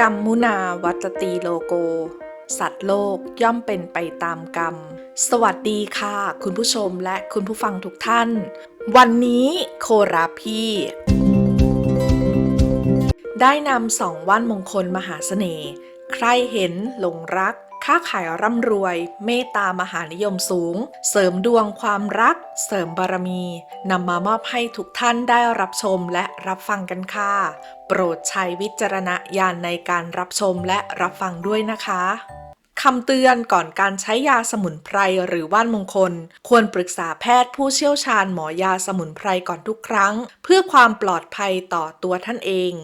กรรมมุนาวัตตีโลโก สัตว์โลกย่อมเป็นไปตามกรรม สวัสดีค่ะ คุณผู้ชมและคุณผู้ฟังทุกท่าน วันนี้โคราพี่ได้นำสองว่านมงคลมหาเสน่ห์ ใครเห็นหลงรัก ค้าขายร่ำรวย เมตตามหานิยมสูง เสริมดวงความรัก เสริมบารมีนำมามอบให้ทุกท่านได้รับชมและรับฟังกันค่ะ โปรดใช้วิจารณญาณในการรับชมและรับฟังด้วยนะคะคำเตือนก่อนการใช้ยาสมุนไพรหรือว่านมงคล ควรปรึกษาแพทย์ผู้เชี่ยวชาญหมอยาสมุนไพรก่อนทุกครั้ง เพื่อความปลอดภัยต่อตัวท่านเอง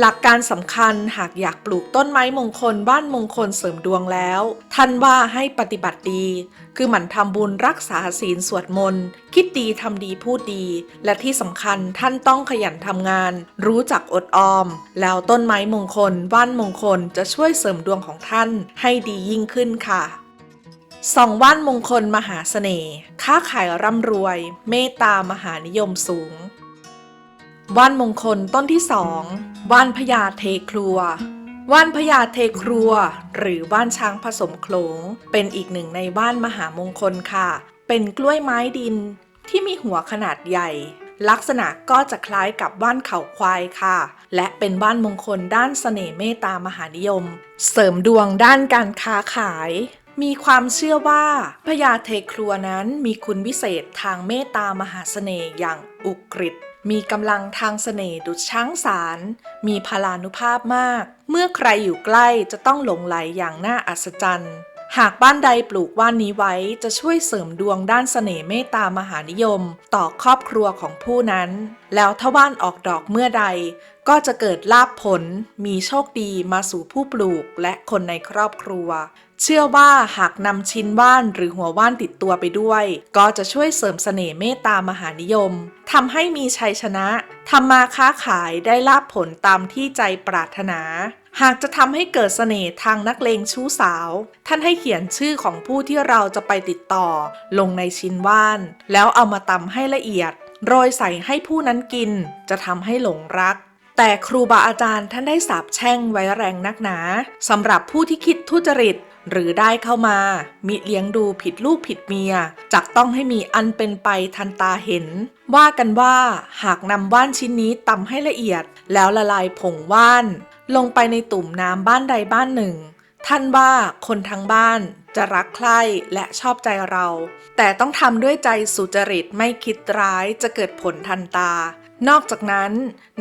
หลักการสำคัญหากอยากปลูกต้นไม้มงคลบ้านมงคลเสริมดวงแล้ว ท่านว่าให้ปฏิบัติดี คือหมั่นทำบุญรักษาศีลสวดมนต์ คิดดีทำดีพูดดี และที่สำคัญท่านต้องขยันทำงาน รู้จักอดออม แล้วต้นไม้มงคลบ้านมงคลจะช่วยเสริมดวงของท่านให้ดียิ่งขึ้นค่ะสองว่านมงคลมหาเสน่ห์ค้าขายร่ำรวย เมตตามหานิยมสูง ว่านมงคลต้นที่สองว่านพญาเทครัวว่านพญาเทครัว หรือว่านช้างผสมโขลง เป็นอีกหนึ่งในว่านมหามงคลค่ะ เป็นกล้วยไม้ดินที่มีหัวขนาดใหญ่ ลักษณะก็จะคล้ายกับว่านเขาควายค่ะ และเป็นว่านมงคลด้านเสน่ห์เมตตามหานิยม เสริมดวงด้านการค้าขาย มีความเชื่อว่าพญาเทครัวนั้นมีคุณวิเศษทางเมตตามหาเสน่ห์อย่างอุกฤษ มีกำลังทางเสน่ห์ดุจช้างสาร มีพลานุภาพมาก เมื่อใครอยู่ใกล้จะต้องหลงไหลอย่างน่าอัศจรรย์ หากบ้านใดปลูกว่านนี้ไว้จะช่วยเสริมดวงด้านเสน่ห์เมตตามหานิยม ต่อครอบครัวของผู้นั้น แล้วถ้าว่านออกดอกเมื่อใด ก็จะเกิดลาภผล มีโชคดีมาสู่ผู้ปลูกและคนในครอบครัว เชื่อว่าหากนำชิ้นว่านหรือหัวว่านติดตัวไปด้วย ก็จะช่วยเสริมเสน่ห์เมตตามหานิยมทำให้มีชัยชนะทำมาค้าขายได้ลาภผลตามที่ใจปรารถนา หากจะทำให้เกิดเสน่ห์ทางนักเลงชู้สาว ท่านให้เขียนชื่อของผู้ที่เราจะไปติดต่อ ลงในชิ้นว่าน แล้วเอามาตำให้ละเอียด โรยใส่ให้ผู้นั้นกิน จะทำให้หลงรักแต่ครูบาอาจารย์ท่านได้สาบแช่งไว้แรงนักหนาสำหรับผู้ที่คิดทุจริต หรือได้เข้ามา มิเลี้ยงดูผิดลูกผิดเมียจักต้องให้มีอันเป็นไปทันตาเห็น ว่ากันว่าหากนำว่านชิ้นนี้ตำให้ละเอียด แล้วละลายผงว่าน ลงไปในตุ่มน้ำบ้านใดบ้านหนึ่ง ท่านว่าคนทั้งบ้านจะรักใคร่และชอบใจเรา แต่ต้องทำด้วยใจสุจริตไม่คิดร้ายจะเกิดผลทันตา นอกจากนั้น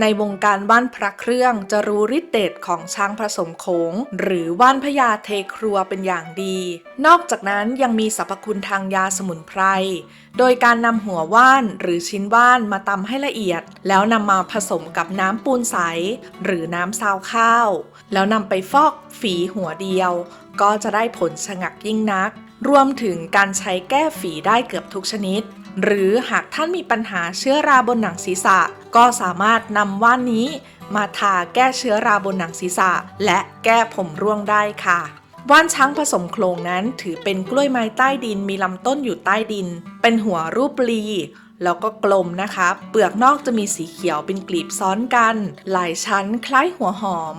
ในวงการว่านพระเครื่องจะรู้ฤทธิ์เดชของช้างผสมโขง หรือว่านพญาเทครัวเป็นอย่างดี นอกจากนั้นยังมีสรรพคุณทางยาสมุนไพร โดยการนำหัวว่านหรือชิ้นว่านมาตำให้ละเอียด แล้วนำมาผสมกับน้ำปูนใส หรือน้ำซาวข้าว แล้วนำไปฟอกฝีหัวเดียว ก็จะได้ผลชะงักยิ่งนัก รวมถึงการใช้แก้ฝีได้เกือบทุกชนิด หรือหากท่านมีปัญหาเชื้อราบนหนังศีรษะ ก็สามารถนำว่านนี้ มาทาแก้เชื้อราบนหนังศีรษะ และแก้ผมร่วงได้ค่ะ ว่านช้างผสมโคลงนั้นถือเป็นกล้วยไม้ใต้ดินมีลำต้นอยู่ใต้ดิน เป็นหัวรูปปลีแล้วก็กลมนะคะ เปลือกนอกจะมีสีเขียวเป็นกลีบซ้อนกัน หลายชั้นคล้ายหัวหอม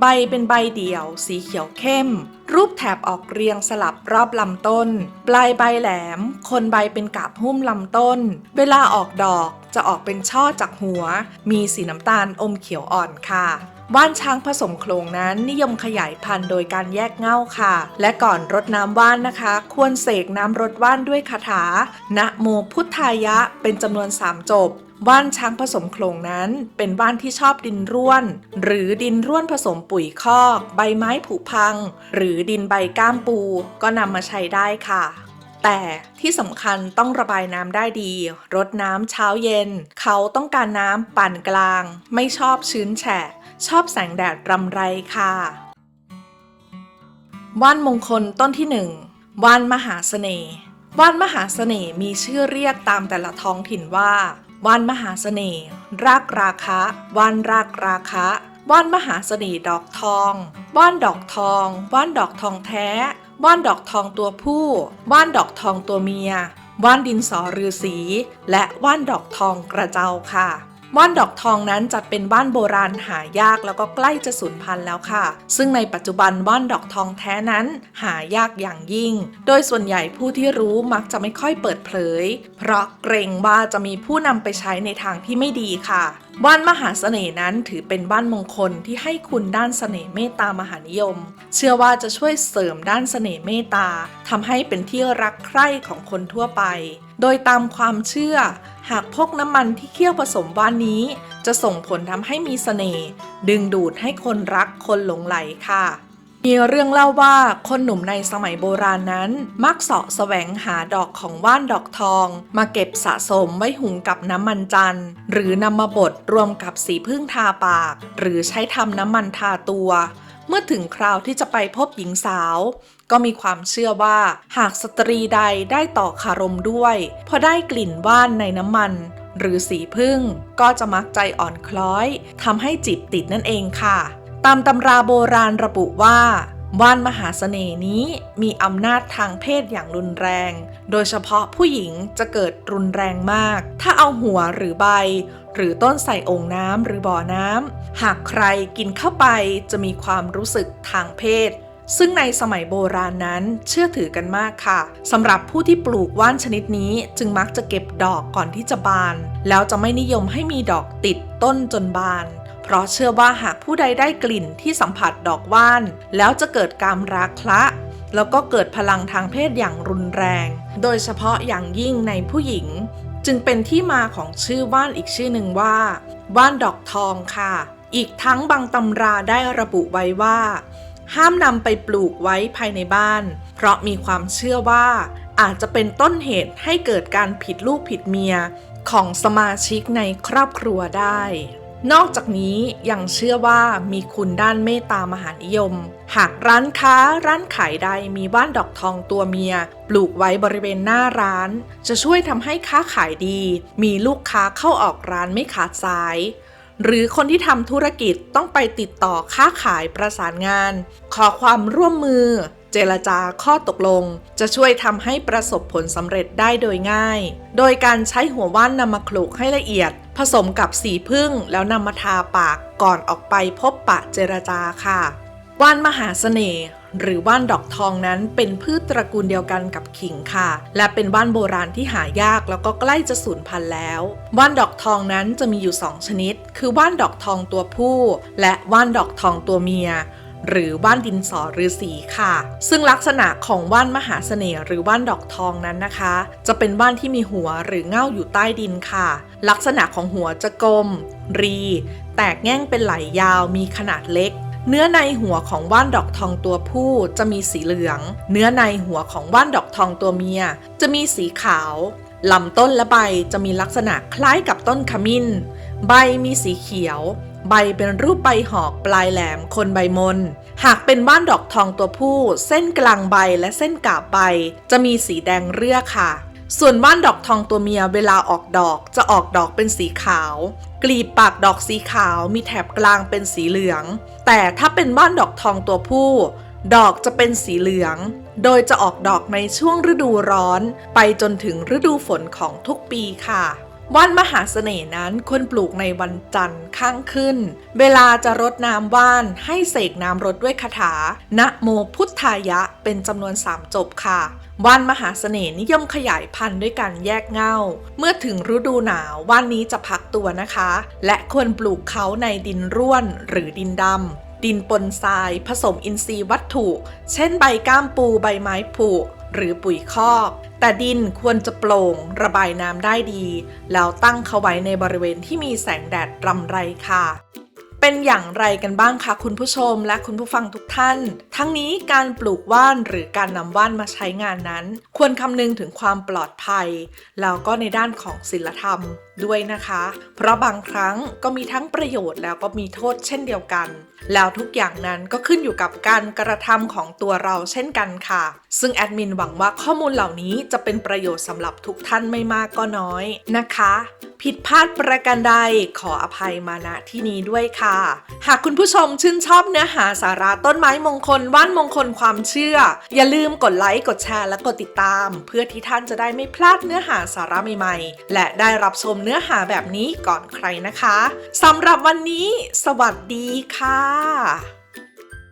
ใบเป็นใบเดี่ยว สีเขียวเข้ม รูปแถบออกเรียงสลับรอบลำต้น ปลายใบแหลม คนใบเป็นกาบหุ้มลำต้น เวลาออกดอกจะออกเป็นช่อจากหัว มีสีน้ำตาลอมเขียวอ่อนค่ะว่านช้างผสมโคลงนั้นนิยมขยายพันธุ์โดยการแยกเง่าค่ะ และก่อนรดน้ำว่านนะคะ ควรเสกน้ำรดว่านด้วยคาถา นะโมพุทธายะ เป็นจำนวน 3 จบว่านช้างผสมโคลงนั้นเป็นว่านที่ชอบดินร่วน หรือดินร่วนผสมปุ๋ยคอก ใบไม้ผุพัง หรือดินใบก้ามปู ก็นำมาใช้ได้ค่ะ แต่ที่สำคัญต้องระบายน้ำได้ดี รดน้ำเช้าเย็น เขาต้องการน้ำปานกลาง ไม่ชอบชื้นแฉะ ชอบแสงแดดรำไรค่ะ ว่านมงคลต้นที่หนึ่งว่านมหาเสน่ห์ว่านมหาเสน่ห์มีชื่อเรียกตามแต่ละท้องถิ่นว่าว่านมหาเสน่ห์รากราคะว่านรากราคะว่านมหาเสน่ห์ดอกทองว่านดอกทองว่านดอกทองแท้ว่านดอกทองตัวผู้ว่านดอกทองตัวเมียว่านดินสอฤาษีและว่านดอกทองกระเจ้าค่ะ ว่านดอกทองนั้นจัดเป็นว่านโบราณหายากแล้วก็ใกล้จะสูญพันธุ์แล้วค่ะ ซึ่งในปัจจุบันว่านดอกทองแท้นั้นหายากอย่างยิ่ง โดยส่วนใหญ่ผู้ที่รู้มักจะไม่ค่อยเปิดเผย เพราะเกรงว่าจะมีผู้นำไปใช้ในทางที่ไม่ดีค่ะบ้านมหาเสน่ห์นั้นถือเป็นบ้านมงคลที่ให้คุณด้านเสน่ห์เมตตามหานิยม เชื่อว่าจะช่วยเสริมด้านเสน่ห์เมตตาทำให้เป็นที่รักใคร่ของคนทั่วไป โดยตามความเชื่อ หากพกน้ำมันที่เคี่ยวผสมบ้านนี้ จะส่งผลทำให้มีเสน่ห์ดึงดูดให้คนรักคนหลงไหลค่ะ มีเรื่องเล่าว่าคนหนุ่มในสมัยโบราณนั้น มักเสาะแสวงหาดอกของว่านดอกทอง มาเก็บสะสมไว้หุงกับน้ำมันจันทร์ หรือนำมาบดรวมกับสีพึ่งทาปาก หรือใช้ทำน้ำมันทาตัว เมื่อถึงคราวที่จะไปพบหญิงสาว ก็มีความเชื่อว่า หากสตรีใดได้ต่อคารมด้วย พอได้กลิ่นว่านในน้ำมัน หรือสีพึ่งก็จะมักใจอ่อนคล้อยทำให้จิตติดนั่นเองค่ะ ตามตำราโบราณระบุว่า ว่านมหาเสน่ห์นี้มีอำนาจทางเพศอย่างรุนแรง โดยเฉพาะผู้หญิงจะเกิดรุนแรงมาก ถ้าเอาหัวหรือใบ หรือต้นใส่องน้ำหรือบ่อน้ำ หากใครกินเข้าไปจะมีความรู้สึกทางเพศซึ่งในสมัยโบราณนั้นเชื่อถือกันมากค่ะสำหรับผู้ที่ปลูกว่านชนิดนี้จึงมักจะเก็บดอกก่อนที่จะบาน แล้วจะไม่นิยมให้มีดอกติดต้นจนบาน ราะเชื่อว่าหากผู้ใดได้กลิ่นที่สัมผัสดอกว่าน แล้วจะเกิดการรักคละแล้วก็เกิดพลังทางเพศอย่างรุนแรง โดยเฉพาะอย่างยิ่งในผู้หญิง จึงเป็นที่มาของชื่อว่านอีกชื่อหนึ่งว่า ว่านดอกทองค่ะ อีกทั้งบางตำราได้ระบุไว้ว่า ห้ามนำไปปลูกไว้ภายในบ้าน เพราะมีความเชื่อว่า อาจจะเป็นต้นเหตุให้เกิดการผิดลูกผิดเมียของสมาชิกในครอบครัวได้ นอกจากนี้ยังเชื่อว่ามีคุณด้านเมตตามหานิยม หากร้านค้าร้านขายใดมีว่านดอกทองตัวเมีย ปลูกไว้บริเวณหน้าร้าน จะช่วยทำให้ค้าขายดี มีลูกค้าเข้าออกร้านไม่ขาดสาย หรือคนที่ทำธุรกิจต้องไปติดต่อค้าขายประสานงาน ขอความร่วมมือ เจรจาข้อตกลง จะช่วยทำให้ประสบผลสำเร็จได้โดยง่าย โดยการใช้หัวว่านนำมาโขลกให้ละเอียด ผสมกับสีพึ่งแล้วนำมาทาปากก่อนออกไปพบปะเจรจาค่ะ ว่านมหาเสน่ห์หรือว่านดอกทองนั้นเป็นพืชตระกูลเดียวกันกับขิงค่ะ และเป็นว่านโบราณที่หายากแล้วก็ใกล้จะสูญพันธุ์แล้ว ว่านดอกทองนั้นจะมีอยู่ 2 ชนิด คือว่านดอกทองตัวผู้ และว่านดอกทองตัวเมีย หรือว่านดินสอฤาษีค่ะ ซึ่งลักษณะของว่านมหาเสน่ห์หรือว่านดอกทองนั้นนะคะ จะเป็นว่านที่มีหัวหรือเง่าอยู่ใต้ดินค่ะ ลักษณะของหัวจะกลม รี แตกแง่งเป็นไหลยาวมีขนาดเล็กเนื้อในหัวของว่านดอกทองตัวผู้จะมีสีเหลือง เนื้อในหัวของว่านดอกทองตัวเมีย จะมีสีขาว ลำต้นและใบจะมีลักษณะคล้ายกับต้นขมิ้น ใบมีสีเขียว ใบเป็นรูปใบหอกปลายแหลมคนใบมน หากเป็นว่านดอกทองตัวผู้ เส้นกลางใบและเส้นกาบใบ จะมีสีแดงเรือค่ะ ส่วนว่านดอกทองตัวเมียเวลาออกดอกจะออกดอกเป็นสีขาว กลีบปากดอกสีขาวมีแถบกลางเป็นสีเหลือง แต่ถ้าเป็นว่านดอกทองตัวผู้ ดอกจะเป็นสีเหลือง โดยจะออกดอกในช่วงฤดูร้อน ไปจนถึงฤดูฝนของทุกปีค่ะ ว่านมหาเสน่ห์นั้นควรปลูกในวันจันทร์ข้างขึ้น เวลาจะรดน้ำว่านให้เสกน้ำรดด้วยคาถา นะโมพุทธายะเป็นจำนวน 3 จบค่ะ ว่านมหาเสน่ห์นิยมขยายพันธุ์ด้วยการแยกเง่า เมื่อถึงฤดูหนาวว่านนี้จะพักตัวนะคะ และควรปลูกเขาในดินร่วนหรือดินดำดินปนทราย ผสมอินทรีย์วัตถุ เช่นใบก้ามปูใบไม้ผุ หรือปุ๋ยคอก แต่ดินควรจะโปร่ง ระบายน้ำได้ดี แล้วตั้งเขาไว้ในบริเวณที่มีแสงแดดรำไรค่ะ เป็นอย่างไรกันบ้างคะคุณผู้ชมและคุณผู้ฟังทุกท่าน ทั้งนี้การปลูกว่านหรือการนำว่านมาใช้งานนั้น ควรคำนึงถึงความปลอดภัย แล้วก็ในด้านของศีลธรรมด้วยนะคะ เพราะบางครั้งก็มีทั้งประโยชน์แล้วก็มีโทษเช่นเดียวกัน แล้วทุกอย่างนั้นก็ขึ้นอยู่กับการกระทำของตัวเราเช่นกันค่ะ ซึ่งแอดมินหวังว่าข้อมูลเหล่านี้จะเป็นประโยชน์สำหรับทุกท่านไม่มากก็น้อยนะคะ ผิดพลาดประการใดขออภัยมาณที่นี้ด้วยค่ะหากคุณผู้ชมชื่นชอบเนื้อหาสาระต้นไม้มงคลว่านมงคลความเชื่อ อย่าลืมกดไลค์ กดแชร์ และกดติดตาม เพื่อที่ท่านจะได้ไม่พลาดเนื้อหาสาระใหม่ๆ และได้รับชมเนื้อหาแบบนี้ก่อนใครนะคะสำหรับวันนี้ สวัสดีค่ะ